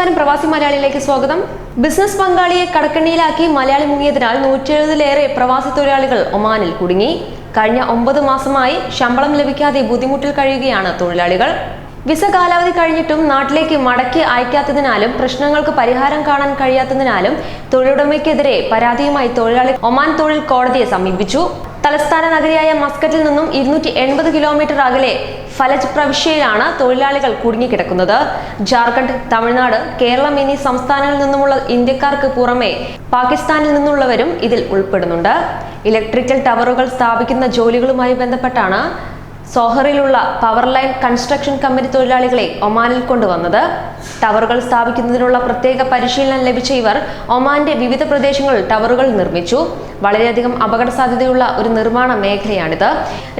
നമസ്കാരം പ്രവാസി മലയാളിയിലേക്ക് സ്വാഗതം. ബിസിനസ് പങ്കാളിയെ കടക്കണ്ണിയിലാക്കി മലയാളി മുങ്ങിയതിനാൽ നൂറ്റി എഴുപതിലേറെ പ്രവാസി തൊഴിലാളികൾ ഒമാനിൽ കുടുങ്ങി. കഴിഞ്ഞ ഒമ്പത് മാസമായി ശമ്പളം ലഭിക്കാതെ ബുദ്ധിമുട്ടിൽ കഴിയുകയാണ് തൊഴിലാളികൾ. വിസ കാലാവധി കഴിഞ്ഞിട്ടും നാട്ടിലേക്ക് മടക്കി അയക്കാത്തതിനാലും പ്രശ്നങ്ങൾക്ക് പരിഹാരം കാണാൻ കഴിയാത്തതിനാലും തൊഴിലുടമയ്ക്കെതിരെ പരാതിയുമായി തൊഴിലാളി ഒമാൻ തൊഴിൽ കോടതിയെ സമീപിച്ചു. തലസ്ഥാന നഗരിയായ മസ്കറ്റിൽ നിന്നും ഇരുന്നൂറ്റി എൺപത് കിലോമീറ്റർ അകലെ ഫലജ് പ്രവിശ്യയിലാണ് തൊഴിലാളികൾ കുടുങ്ങിക്കിടക്കുന്നത്. ജാർഖണ്ഡ് തമിഴ്നാട് കേരളം എന്നീ സംസ്ഥാനങ്ങളിൽ നിന്നുമുള്ള ഇന്ത്യക്കാർക്ക് പുറമെ പാകിസ്ഥാനിൽ നിന്നുള്ളവരും ഇതിൽ ഉൾപ്പെടുന്നുണ്ട്. ഇലക്ട്രിക്കൽ ടവറുകൾ സ്ഥാപിക്കുന്ന ജോലികളുമായി ബന്ധപ്പെട്ടാണ് സോഹറിലുള്ള പവർ ലൈൻ കൺസ്ട്രക്ഷൻ കമ്പനി തൊഴിലാളികളെ ഒമാനിൽ കൊണ്ടുവന്നത്. ടവറുകൾ സ്ഥാപിക്കുന്നതിനുള്ള പ്രത്യേക പരിശീലനം ലഭിച്ച ഇവർ ഒമാന്റെ വിവിധ പ്രദേശങ്ങളിൽ ടവറുകൾ നിർമ്മിച്ചു. വളരെയധികം അപകട സാധ്യതയുള്ള ഒരു നിർമ്മാണ മേഖലയാണിത്.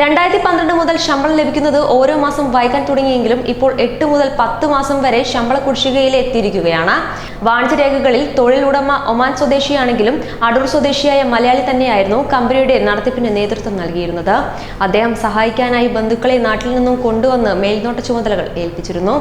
രണ്ടായിരത്തി പന്ത്രണ്ട് മുതൽ ശമ്പളം ലഭിക്കുന്നത് ഓരോ മാസം വൈകാൻ തുടങ്ങിയെങ്കിലും ഇപ്പോൾ എട്ട് മുതൽ പത്ത് മാസം വരെ ശമ്പള കുടിശ്ശികയിൽ എത്തിയിരിക്കുകയാണ് വാണിജ്യ രേഖകളിൽ തൊഴിലുടമ ഒമാൻ സ്വദേശിയാണെങ്കിലും അടൂർ സ്വദേശിയായ മലയാളി തന്നെയായിരുന്നു കമ്പനിയുടെ നടത്തിപ്പിന് നേതൃത്വം നൽകിയിരുന്നത്. അദ്ദേഹം സഹായിക്കാനായി ബന്ധുക്കളെ നാട്ടിൽ നിന്നും കൊണ്ടുവന്ന് മേൽനോട്ട ചുമതലകൾ ഏൽപ്പിച്ചിരുന്നു.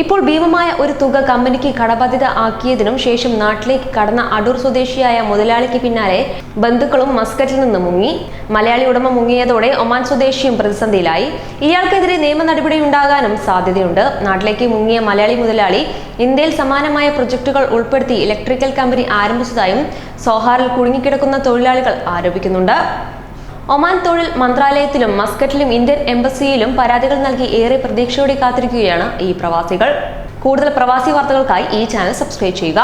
ഇപ്പോൾ ഭീമമായ ഒരു തുക കമ്പനിക്ക് കടബാധ്യത ആക്കിയതിനും ശേഷം നാട്ടിലേക്ക് കടന്ന അടൂർ സ്വദേശിയായ മുതലാളിക്ക് പിന്നാലെ ബന്ധുക്കളും മസ്കറ്റിൽ നിന്ന് മുങ്ങി. മലയാളി ഉടമ മുങ്ങിയതോടെ ഒമാൻ സ്വദേശിയും പ്രതിസന്ധിയിലായി. ഇയാൾക്കെതിരെ നിയമ നടപടി ഉണ്ടാകാനും സാധ്യതയുണ്ട്. നാട്ടിലേക്ക് മുങ്ങിയ മലയാളി മുതലാളി ഇന്ത്യയിൽ സമാനമായ പ്രൊജക്ടുകൾ ഉൾപ്പെടുത്തി ഇലക്ട്രിക്കൽ കമ്പനി ആരംഭിച്ചതായും സോഹാറിൽ കുടുങ്ങിക്കിടക്കുന്ന തൊഴിലാളികൾ ആരോപിക്കുന്നുണ്ട്. ഒമാൻ തൊഴിൽ മന്ത്രാലയത്തിലും മസ്കറ്റിലും ഇന്ത്യൻ എംബസിയിലും പരാതികൾ നൽകി ഏറെ പ്രതീക്ഷയോടെ കാത്തിരിക്കുകയാണ് ഈ പ്രവാസികൾ. കൂടുതൽ പ്രവാസി വാർത്തകൾക്കായി ഈ ചാനൽ സബ്സ്ക്രൈബ് ചെയ്യുക.